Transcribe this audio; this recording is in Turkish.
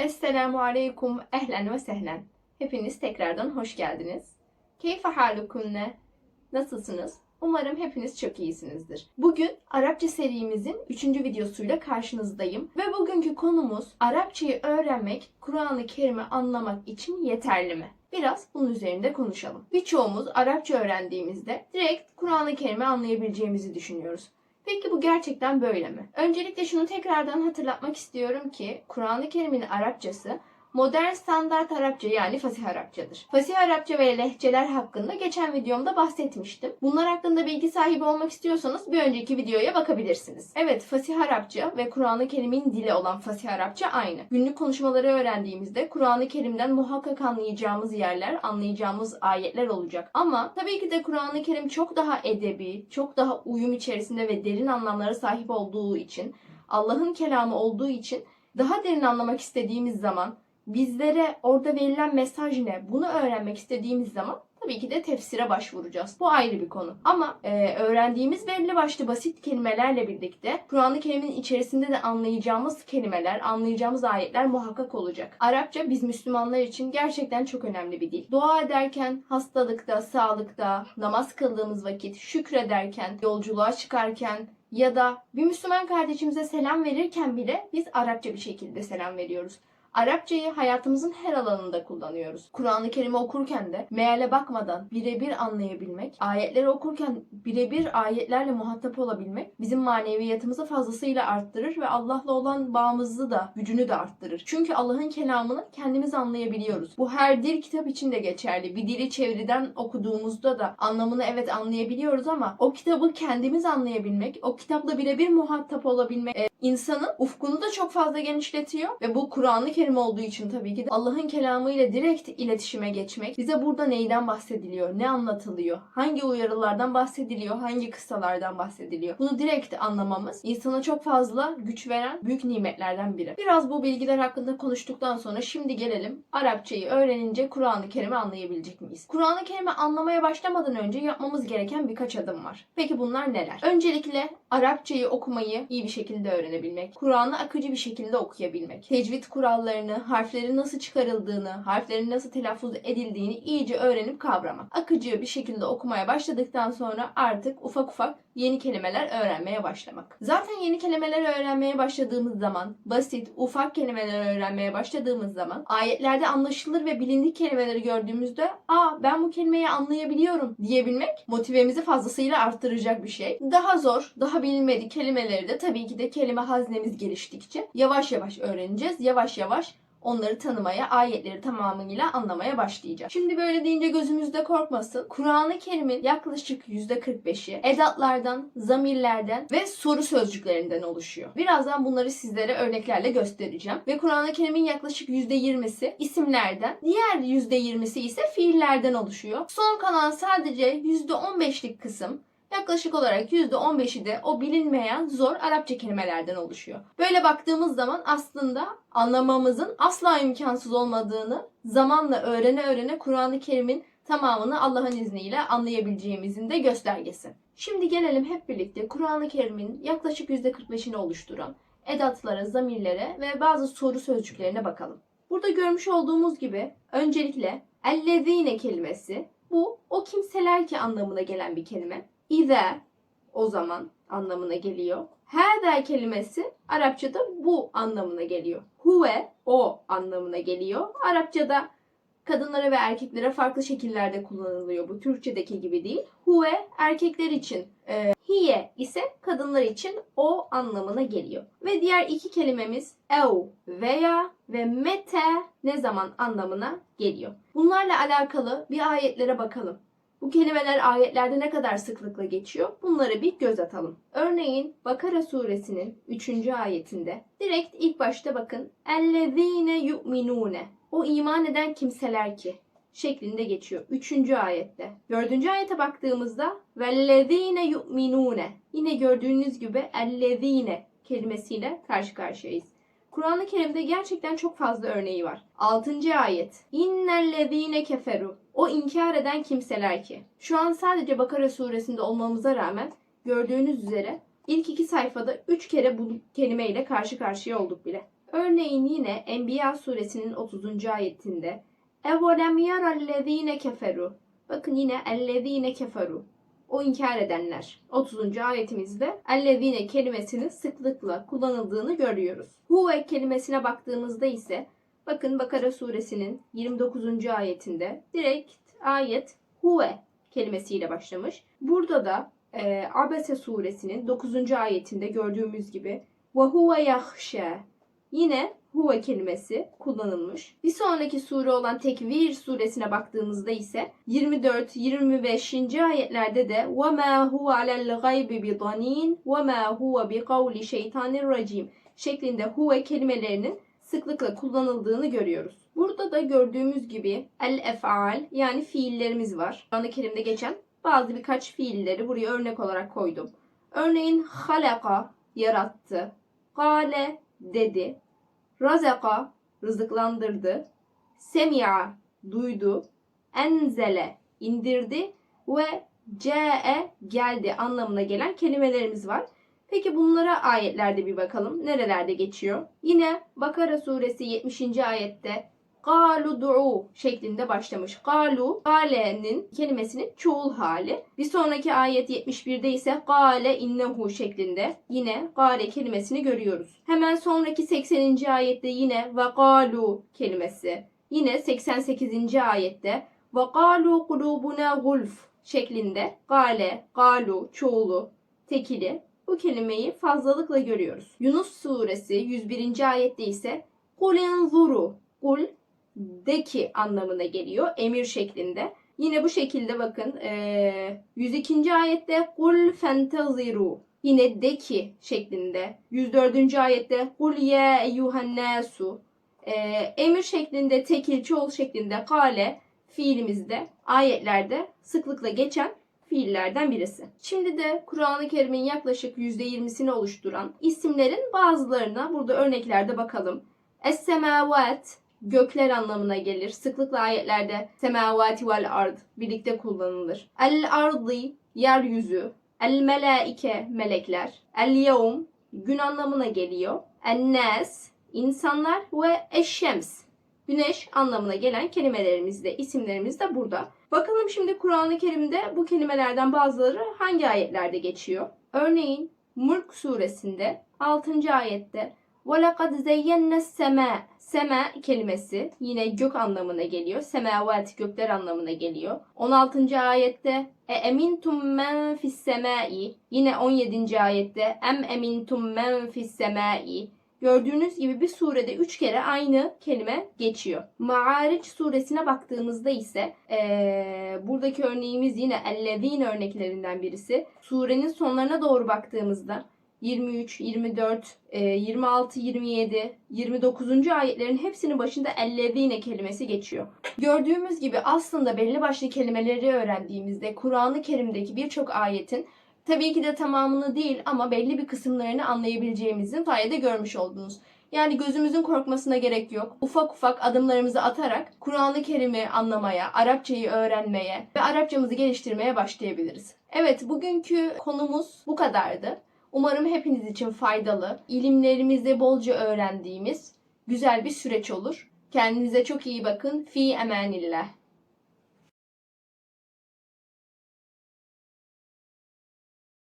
Esselamu aleykum, ehlen ve sehlen. Hepiniz tekrardan hoş geldiniz. Keyfe halukunne? Nasılsınız? Umarım hepiniz çok iyisinizdir. Bugün Arapça serimizin 3. videosuyla karşınızdayım. Ve bugünkü konumuz Arapçayı öğrenmek, Kur'an-ı Kerim'i anlamak için yeterli mi? Biraz bunun üzerinde konuşalım. Birçoğumuz Arapça öğrendiğimizde direkt Kur'an-ı Kerim'i anlayabileceğimizi düşünüyoruz. Peki bu gerçekten böyle mi? Öncelikle şunu tekrardan hatırlatmak istiyorum ki Kur'an-ı Kerim'in Arapçası modern standart Arapça yani Fasih Arapçadır. Fasih Arapça ve lehçeler hakkında geçen videomda bahsetmiştim. Bunlar hakkında bilgi sahibi olmak istiyorsanız bir önceki videoya bakabilirsiniz. Evet Fasih Arapça ve Kur'an-ı Kerim'in dili olan Fasih Arapça aynı. Günlük konuşmaları öğrendiğimizde Kur'an-ı Kerim'den muhakkak anlayacağımız yerler, anlayacağımız ayetler olacak. Ama tabii ki de Kur'an-ı Kerim çok daha edebi, çok daha uyum içerisinde ve derin anlamlara sahip olduğu için, Allah'ın kelamı olduğu için daha derin anlamak istediğimiz zaman bizlere orada verilen mesaj ne? Bunu öğrenmek istediğimiz zaman tabii ki de tefsire başvuracağız. Bu ayrı bir konu. Ama e, öğrendiğimiz belli başlı basit kelimelerle birlikte Kur'an-ı Kerim'in içerisinde de anlayacağımız kelimeler, anlayacağımız ayetler muhakkak olacak. Arapça biz Müslümanlar için gerçekten çok önemli bir dil. Dua ederken, hastalıkta, sağlıkta, namaz kıldığımız vakit, şükrederken, yolculuğa çıkarken, ya da bir Müslüman kardeşimize selam verirken bile biz Arapça bir şekilde selam veriyoruz. Arapçayı hayatımızın her alanında kullanıyoruz. Kur'an-ı Kerim'i okurken de meale bakmadan birebir anlayabilmek, ayetleri okurken birebir ayetlerle muhatap olabilmek bizim maneviyatımızı fazlasıyla arttırır ve Allah'la olan bağımızı da, gücünü de arttırır. Çünkü Allah'ın kelamını kendimiz anlayabiliyoruz. Bu her dil kitap için de geçerli. Bir dili çeviriden okuduğumuzda da anlamını evet anlayabiliyoruz ama o kitabı kendimiz anlayabilmek, o kitapla birebir muhatap olabilmek insanın ufkunu da çok fazla genişletiyor ve bu Kur'an-ı Kerim olduğu için tabii ki de Allah'ın kelamıyla direkt iletişime geçmek bize burada neyden bahsediliyor, ne anlatılıyor, hangi uyarılardan bahsediliyor, hangi kıssalardan bahsediliyor. Bunu direkt anlamamız insana çok fazla güç veren büyük nimetlerden biri. Biraz bu bilgiler hakkında konuştuktan sonra şimdi gelelim Arapçayı öğrenince Kur'an-ı Kerim'i anlayabilecek miyiz? Kur'an-ı Kerim'i anlamaya başlamadan önce yapmamız gereken birkaç adım var. Peki bunlar neler? Öncelikle Arapçayı okumayı iyi bir şekilde öğrenebilmek, Kur'an'ı akıcı bir şekilde okuyabilmek, tecvid kurallarını, harflerin nasıl çıkarıldığını, harflerin nasıl telaffuz edildiğini iyice öğrenip kavramak. Akıcı bir şekilde okumaya başladıktan sonra artık ufak ufak yeni kelimeler öğrenmeye başlamak. Zaten yeni kelimeler öğrenmeye başladığımız zaman, basit, ufak kelimeler öğrenmeye başladığımız zaman, ayetlerde anlaşılır ve bilindik kelimeleri gördüğümüzde, "Aa ben bu kelimeyi anlayabiliyorum." diyebilmek motivemizi fazlasıyla arttıracak bir şey. Daha zor, daha bilinmedik kelimeleri de tabii ki de kelime haznemiz geliştikçe yavaş yavaş öğreneceğiz. Yavaş yavaş onları tanımaya, ayetleri tamamıyla anlamaya başlayacağız. Şimdi böyle deyince gözümüzde korkmasın. Kur'an-ı Kerim'in yaklaşık %45'i edatlardan, zamirlerden ve soru sözcüklerinden oluşuyor. Birazdan bunları sizlere örneklerle göstereceğim. Ve Kur'an-ı Kerim'in yaklaşık %20'si isimlerden, diğer %20'si ise fiillerden oluşuyor. Son kalan sadece %15'lik kısım Yaklaşık olarak %15'i de o bilinmeyen zor Arapça kelimelerden oluşuyor. Böyle baktığımız zaman aslında anlamamızın asla imkansız olmadığını zamanla öğrene öğrene Kur'an-ı Kerim'in tamamını Allah'ın izniyle anlayabileceğimizin de göstergesi. Şimdi gelelim hep birlikte Kur'an-ı Kerim'in yaklaşık %45'ini oluşturan edatlara, zamirlere ve bazı soru sözcüklerine bakalım. Burada görmüş olduğumuz gibi öncelikle ellezine kelimesi bu o kimseler ki anlamına gelen bir kelime. İze o zaman anlamına geliyor. Hâdâ kelimesi Arapçada bu anlamına geliyor. Huve o anlamına geliyor. Arapçada kadınlara ve erkeklere farklı şekillerde kullanılıyor. Bu Türkçedeki gibi değil. Huve erkekler için, e, hiye ise kadınlar için o anlamına geliyor. Ve diğer iki kelimemiz ev veya ve mete ne zaman anlamına geliyor. Bunlarla alakalı bir ayetlere bakalım. Bu kelimeler ayetlerde ne kadar sıklıkla geçiyor? Bunları bir göz atalım. Örneğin Bakara suresinin 3. ayetinde direkt ilk başta bakın. Ellezine yu'minune. O iman eden kimseler ki şeklinde geçiyor. 3. ayette. 4. ayete baktığımızda vellezine yu'minune. Yine gördüğünüz gibi ellezine kelimesiyle karşı karşıyayız. Kur'an-ı Kerim'de gerçekten çok fazla örneği var. 6. ayet. İnnellezîne keferu. O inkar eden kimseler ki. Şu an sadece Bakara suresinde olmamıza rağmen gördüğünüz üzere ilk iki sayfada 3 kere bu kelimeyle karşı karşıya olduk bile. Örneğin yine Enbiya suresinin 30. ayetinde Evolem yarallezîne keferu. Bakın yine ellezîne keferu o inkar edenler. 30. ayetimizde ellezine kelimesinin sıklıkla kullanıldığını görüyoruz. Huve kelimesine baktığımızda ise bakın Bakara suresinin 29. ayetinde direkt ayet huve kelimesiyle başlamış. Burada da e, Abese suresinin 9. ayetinde gördüğümüz gibi ve huve yahşe yine huve kelimesi kullanılmış. Bir sonraki sure olan Tekvir suresine baktığımızda ise 24 25. ayetlerde de ve ma huve alel gaybi bi danin ve ma huve bi kavli şeytanir racim şeklinde huve kelimelerinin sıklıkla kullanıldığını görüyoruz. Burada da gördüğümüz gibi el efal yani fiillerimiz var. Kur'an-ı Kerim'de geçen bazı birkaç fiilleri buraya örnek olarak koydum. Örneğin halaka yarattı. Kale dedi razaka rızıklandırdı, semi'a duydu, enzele indirdi ve ce'e geldi anlamına gelen kelimelerimiz var. Peki bunlara ayetlerde bir bakalım. Nerelerde geçiyor? Yine Bakara suresi 70. ayette Galu du'u şeklinde başlamış. Galu, gale'nin kelimesinin çoğul hali. Bir sonraki ayet 71'de ise gale innehu şeklinde yine gale kelimesini görüyoruz. Hemen sonraki 80. ayette yine ve galu kelimesi. Yine 88. ayette ve galu kulubuna gulf şeklinde gale, galu, çoğulu, tekili bu kelimeyi fazlalıkla görüyoruz. Yunus suresi 101. ayette ise kul enzuru, kul de ki anlamına geliyor. Emir şeklinde. Yine bu şekilde bakın eee, 102. ayette kul fenteziru yine de ki şeklinde. 104. ayette kul ye eyyuhen nasu Eee, emir şeklinde tekil çoğul şeklinde kale fiilimizde ayetlerde sıklıkla geçen fiillerden birisi. Şimdi de Kur'an-ı Kerim'in yaklaşık %20'sini oluşturan isimlerin bazılarına burada örneklerde bakalım. Es-semavat gökler anlamına gelir. Sıklıkla ayetlerde semavati vel ard birlikte kullanılır. El ardı yeryüzü, el melaike melekler, el yevm gün anlamına geliyor. En nas insanlar ve eşşems güneş anlamına gelen kelimelerimiz de isimlerimiz de burada. Bakalım şimdi Kur'an-ı Kerim'de bu kelimelerden bazıları hangi ayetlerde geçiyor? Örneğin Mulk suresinde 6. ayette وَلَقَدْ زَيَّنَّ السَّمَاء Sema kelimesi yine gök anlamına geliyor. Semavat gökler anlamına geliyor. 16. ayette e emintum men fis semai yine 17. ayette em emintum men fis semai Gördüğünüz gibi bir surede üç kere aynı kelime geçiyor. Ma'ariç suresine baktığımızda ise eee, buradaki örneğimiz yine ellezine örneklerinden birisi. Surenin sonlarına doğru baktığımızda 23, 24, eee, 26, 27, 29. ayetlerin hepsinin başında ellezine kelimesi geçiyor. Gördüğümüz gibi aslında belli başlı kelimeleri öğrendiğimizde Kur'an-ı Kerim'deki birçok ayetin Tabii ki de tamamını değil ama belli bir kısımlarını anlayabileceğimizin sayede görmüş oldunuz. Yani gözümüzün korkmasına gerek yok. Ufak ufak adımlarımızı atarak Kur'an-ı Kerim'i anlamaya, Arapçayı öğrenmeye ve Arapçamızı geliştirmeye başlayabiliriz. Evet, bugünkü konumuz bu kadardı. Umarım hepiniz için faydalı, ilimlerimizi bolca öğrendiğimiz güzel bir süreç olur. Kendinize çok iyi bakın. Fi emanillah.